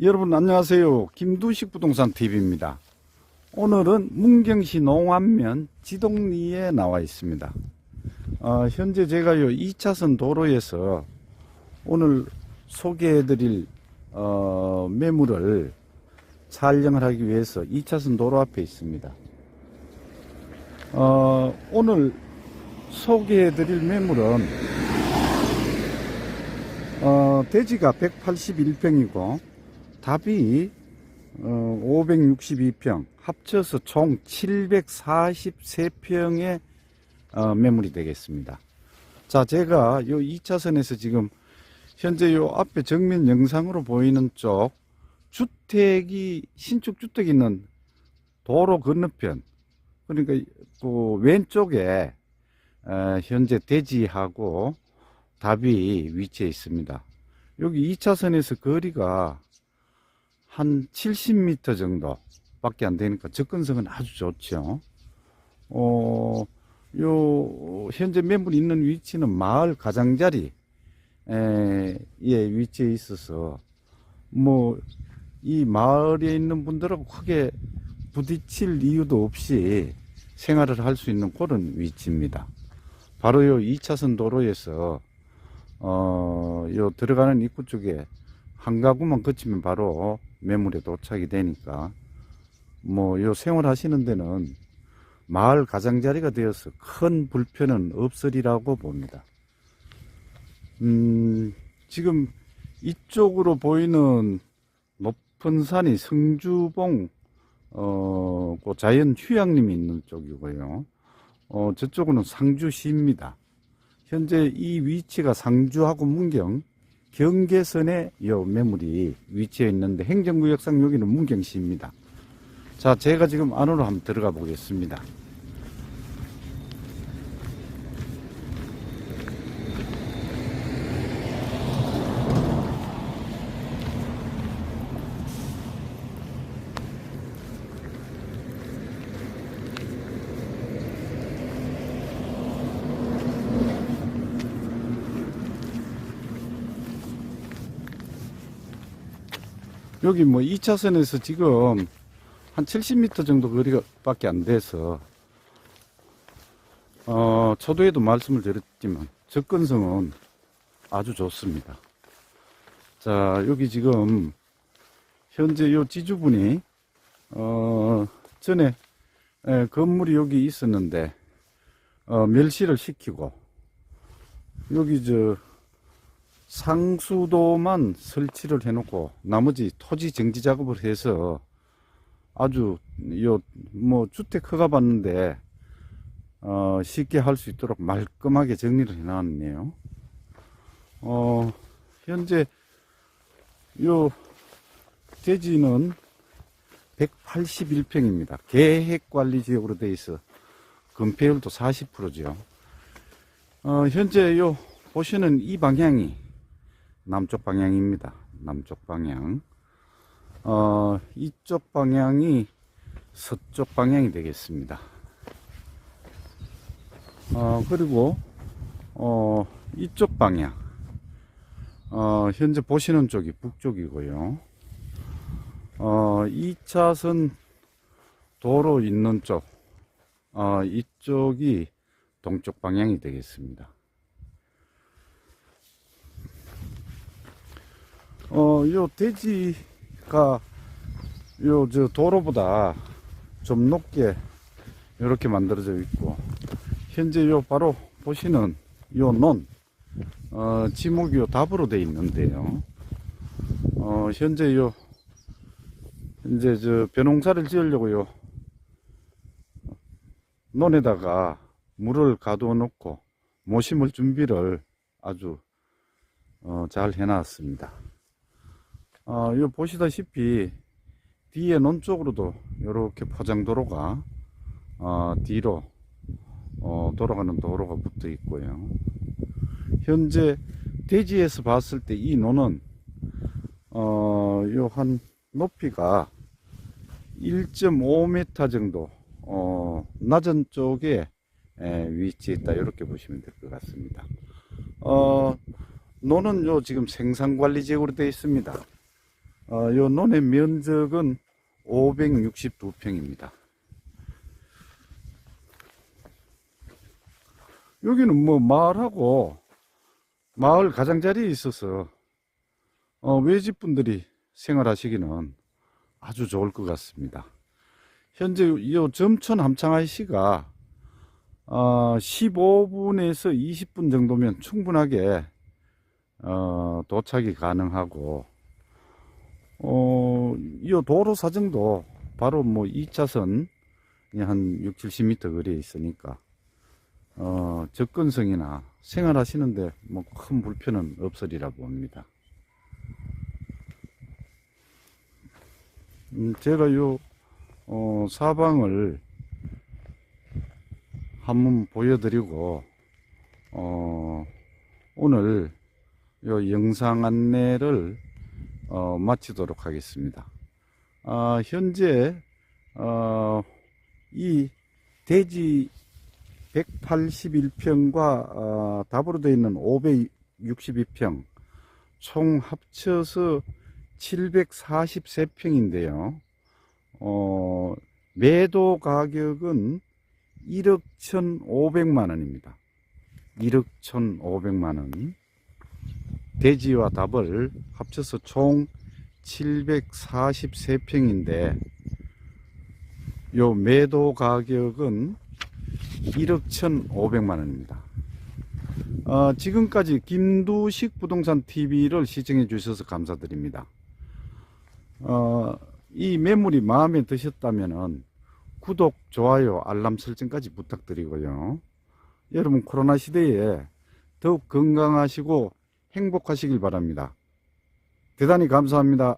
여러분 안녕하세요. 김두식 부동산 TV입니다. 오늘은 문경시 농안면 지동리에 나와 있습니다. 어, 현재 제가요 2차선 도로에서 오늘 소개해드릴 어, 매물을 촬영을 하기 위해서 2차선 도로 앞에 있습니다. 어, 오늘 소개해드릴 매물은 어, 대지가 181평이고 답이 어, 562평 합쳐서 총 743평의 어, 매물이 되겠습니다. 자, 제가 요 2차선에서 지금 현재 요 앞에 정면 영상으로 보이는 쪽 주택이 신축 주택 있는 도로 건너편 그러니까 그 왼쪽에 어, 현재 대지하고 답이 위치해 있습니다. 여기 2차선에서 거리가 한 70m 정도 밖에 안 되니까 접근성은 아주 좋죠. 어, 요, 현재 매물 있는 위치는 마을 가장자리, 에, 에 위치해 있어서, 뭐, 이 마을에 있는 분들하고 크게 부딪힐 이유도 없이 생활을 할 수 있는 그런 위치입니다. 바로 요 2차선 도로에서 어, 요 들어가는 입구 쪽에 한 가구만 거치면 바로 매물에 도착이 되니까 뭐 요 생활하시는 데는 마을 가장자리가 되어서 큰 불편은 없으리라고 봅니다. 음, 지금 이쪽으로 보이는 높은 산이 성주봉 어, 그 자연 휴양림이 있는 쪽이고요. 어, 저쪽은 상주시입니다. 현재 이 위치가 상주하고 문경 경계선에 요 매물이 위치해 있는데 행정구역상 여기는 문경시입니다. 자, 제가 지금 안으로 한번 들어가 보겠습니다. 여기 뭐 2차선에서 지금 한 70m 정도 거리가 밖에 안 돼서 어, 초도에도 말씀을 드렸지만 접근성은 아주 좋습니다. 자, 여기 지금 현재 요 지주분이 어, 전에 에, 건물이 여기 있었는데 어, 멸시를 시키고 여기 저 상수도만 설치를 해놓고 나머지 토지 정지 작업을 해서 아주 요 뭐 주택 허가 받는데 어 쉽게 할 수 있도록 말끔하게 정리를 해놨네요. 어 현재 요 대지는 181평입니다. 계획관리 지역으로 돼 있어 건폐율도 40%죠. 어 현재 요 보시는 이 방향이 남쪽 방향입니다. 남쪽 방향. 어, 이쪽 방향이 서쪽 방향이 되겠습니다. 어, 그리고, 어, 이쪽 방향. 어, 현재 보시는 쪽이 북쪽이고요. 어, 2차선 도로 있는 쪽, 어, 이쪽이 동쪽 방향이 되겠습니다. 어, 요 대지가 요 저 도로보다 좀 높게 이렇게 만들어져 있고 현재 요 바로 보시는 요 논, 어, 지목이 요 답으로 돼 있는데요. 어, 현재 요 이제 저 벼농사를 지으려고요. 논에다가 물을 가두어 놓고 모심을 준비를 아주 어, 잘 해놨습니다. 어, 요 보시다시피 뒤에 논 쪽으로도 이렇게 포장도로가 어, 뒤로 어, 돌아가는 도로가 붙어 있고요. 현재 대지에서 봤을 때 이 논은 어, 요한 높이가 1.5m 정도 어, 낮은 쪽에 에, 위치했다 이렇게 보시면 될 것 같습니다. 어, 논은 요 지금 생산관리 지역으로 되어 있습니다. 어, 요 논의 면적은 562평입니다. 여기는 뭐 마을하고 마을 가장자리에 있어서 어, 외집분들이 생활하시기는 아주 좋을 것 같습니다. 현재 이 점천 함창하이 시가 어, 15분에서 20분 정도면 충분하게 어, 도착이 가능하고 어, 이 도로 사정도 바로 뭐 2차선 한 6, 70m 거리에 있으니까 어, 접근성이나 생활하시는데 뭐 큰 불편은 없으리라 봅니다. 음, 제가 요 어, 사방을 한번 보여드리고 어, 오늘 요 영상 안내를 어, 마치도록 하겠습니다. 아, 현재 어, 이 대지 181평과 어, 답으로 되어 있는 562평 총 합쳐서 743평인데요. 어, 매도 가격은 1억 1,500만 원입니다. 1억 1,500만 원. 대지와 답을 합쳐서 총 743평인데 요 매도 가격은 1억 1,500만 원입니다. 어, 지금까지 김두식 부동산 TV를 시청해 주셔서 감사드립니다. 어, 이 매물이 마음에 드셨다면 구독, 좋아요, 알람 설정까지 부탁드리고요. 여러분 코로나 시대에 더욱 건강하시고 행복하시길 바랍니다. 대단히 감사합니다.